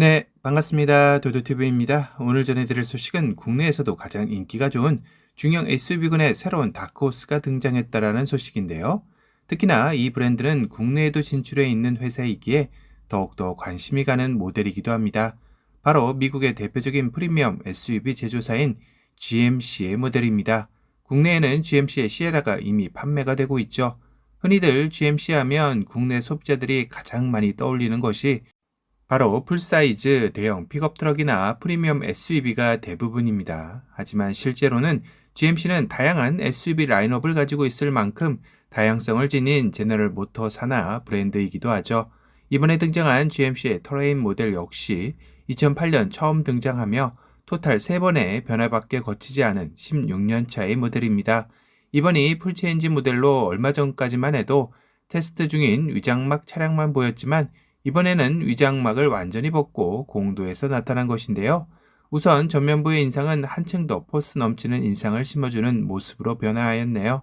네, 반갑습니다. 도도TV입니다. 오늘 전해드릴 소식은 국내에서도 가장 인기가 좋은 중형 SUV군의 새로운 다크호스가 등장했다라는 소식인데요. 특히나 이 브랜드는 국내에도 진출해 있는 회사이기에 더욱더 관심이 가는 모델이기도 합니다. 바로 미국의 대표적인 프리미엄 SUV 제조사인 GMC의 모델입니다. 국내에는 GMC의 시에라가 이미 판매가 되고 있죠. 흔히들 GMC 하면 국내 소비자들이 가장 많이 떠올리는 것이 바로 풀사이즈 대형 픽업 트럭이나 프리미엄 SUV가 대부분입니다. 하지만 실제로는 GMC는 다양한 SUV 라인업을 가지고 있을 만큼 다양성을 지닌 제너럴 모터 산하 브랜드이기도 하죠. 이번에 등장한 GMC의 터레인 모델 역시 2008년 처음 등장하며 토탈 3번의 변화밖에 거치지 않은 16년 차의 모델입니다. 이번이 풀체인지 모델로 얼마 전까지만 해도 테스트 중인 위장막 차량만 보였지만 이번에는 위장막을 완전히 벗고 공도에서 나타난 것인데요. 우선 전면부의 인상은 한층 더 포스 넘치는 인상을 심어주는 모습으로 변화하였네요.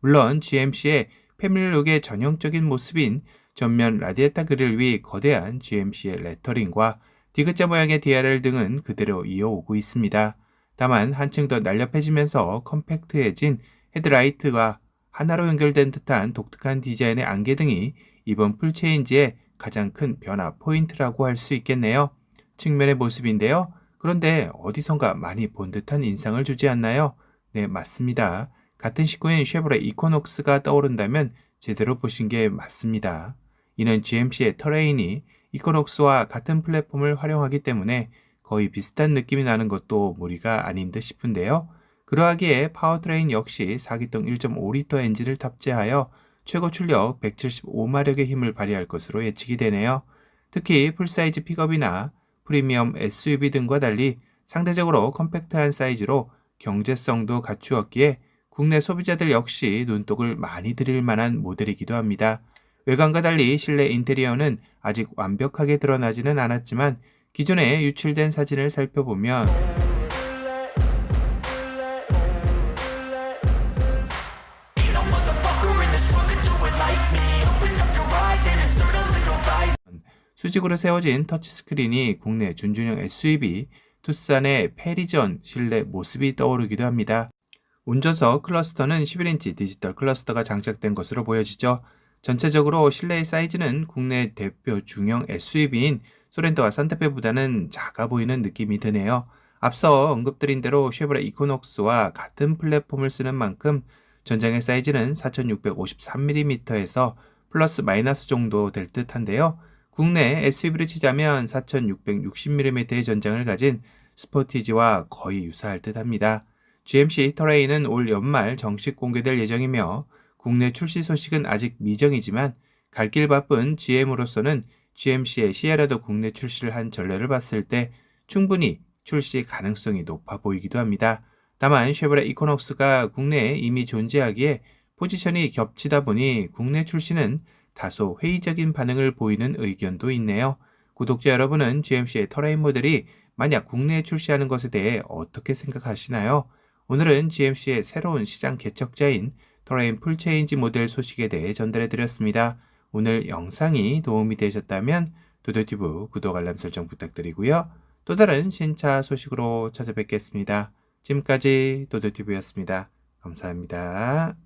물론 GMC의 패밀리룩의 전형적인 모습인 전면 라디에타 그릴 위 거대한 GMC의 레터링과 디귿자 모양의 DRL 등은 그대로 이어오고 있습니다. 다만 한층 더 날렵해지면서 컴팩트해진 헤드라이트와 하나로 연결된 듯한 독특한 디자인의 안개 등이 이번 풀체인지의 가장 큰 변화 포인트라고 할 수 있겠네요. 측면의 모습인데요. 그런데 어디선가 많이 본 듯한 인상을 주지 않나요? 네, 맞습니다. 같은 식구인 쉐보레 이코녹스가 떠오른다면 제대로 보신 게 맞습니다. 이는 GMC의 터레인이 이코녹스와 같은 플랫폼을 활용하기 때문에 거의 비슷한 느낌이 나는 것도 무리가 아닌 듯 싶은데요. 그러하기에 파워트레인 역시 4기통 1.5리터 엔진을 탑재하여 최고 출력 175마력의 힘을 발휘할 것으로 예측이 되네요. 특히 풀사이즈 픽업이나 프리미엄 SUV 등과 달리 상대적으로 컴팩트한 사이즈로 경제성도 갖추었기에 국내 소비자들 역시 눈독을 많이 들일 만한 모델이기도 합니다. 외관과 달리 실내 인테리어는 아직 완벽하게 드러나지는 않았지만 기존에 유출된 사진을 살펴보면 수직으로 세워진 터치스크린이 국내 준준형 SUV 투싼의 페리전 실내 모습이 떠오르기도 합니다. 운전석 클러스터는 11인치 디지털 클러스터가 장착된 것으로 보여지죠. 전체적으로 실내의 사이즈는 국내 대표 중형 SUV인 소렌토와 산타페보다는 작아 보이는 느낌이 드네요. 앞서 언급드린 대로 쉐보레 이코녹스와 같은 플랫폼을 쓰는 만큼 전장의 사이즈는 4653mm에서 플러스 마이너스 정도 될 듯한데요. 국내 SUV를 치자면 4660mm의 전장을 가진 스포티지와 거의 유사할 듯 합니다. GMC 터레인은 올 연말 정식 공개될 예정이며 국내 출시 소식은 아직 미정이지만 갈 길 바쁜 GM으로서는 GMC의 시에라도 국내 출시를 한 전례를 봤을 때 충분히 출시 가능성이 높아 보이기도 합니다. 다만 쉐보레 이코녹스가 국내에 이미 존재하기에 포지션이 겹치다 보니 국내 출시는 다소 회의적인 반응을 보이는 의견도 있네요. 구독자 여러분은 GMC의 터레인 모델이 만약 국내에 출시하는 것에 대해 어떻게 생각하시나요? 오늘은 GMC의 새로운 시장 개척자인 터레인 풀체인지 모델 소식에 대해 전달해 드렸습니다. 오늘 영상이 도움이 되셨다면 도도튜브 구독 알람 설정 부탁드리고요. 또 다른 신차 소식으로 찾아뵙겠습니다. 지금까지 도도튜브였습니다. 감사합니다.